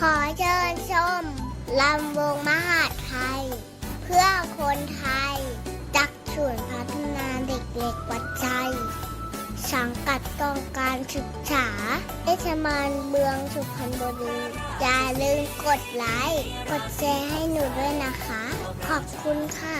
ขอเชิญชมลำวงมหาไทย เพื่อคนไทย จักส่วนพัฒนาเด็กเล็กวัดใจ สังกัดกองการศึกษาเทศมาลเมืองสุพรรณบุรี อย่าลืมกดไลค์กดแชร์ให้หนูด้วยนะคะ ขอบคุณค่ะ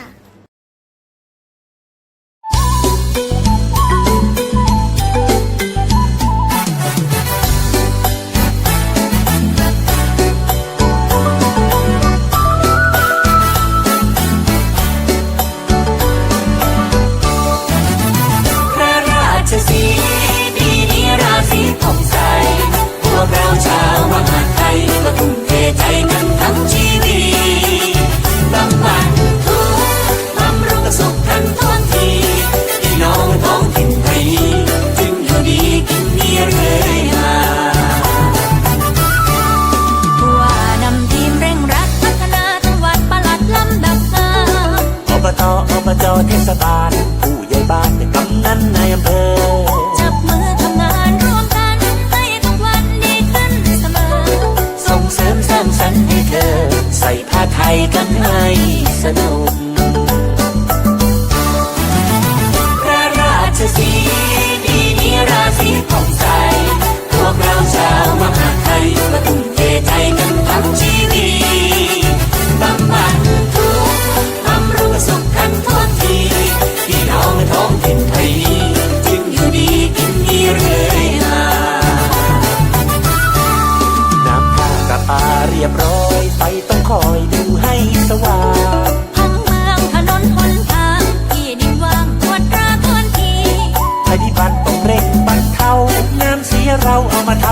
เทศบาล ผู้ใหญ่บ้านกำนันนายอำเภอ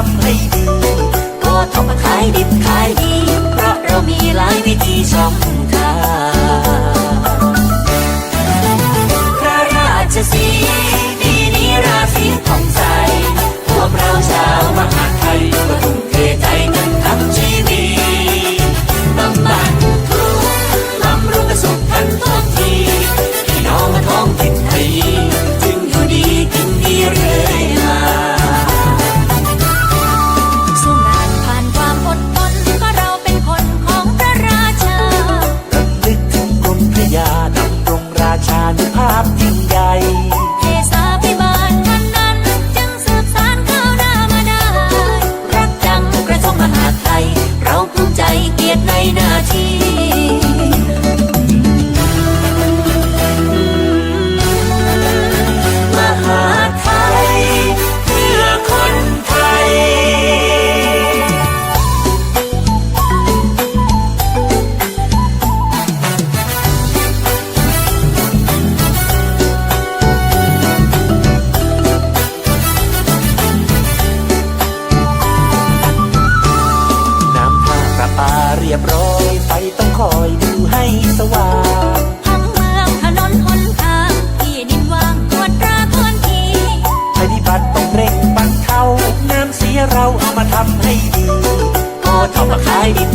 ำให้ดี ก็ทำมาขายดิบขายดี เพราะเรามีหลายวิธีช่อง ป่าเรียบร้อยไฟต้องคอยดูให้สว่างทั้งเมืองถนนหนทางที่ดินว่างกวดราคนทีภัยพิบัติต้องเร่งบรรเทาน้ำเสียเราเอามาทำให้ดีพอทำมาขายดิน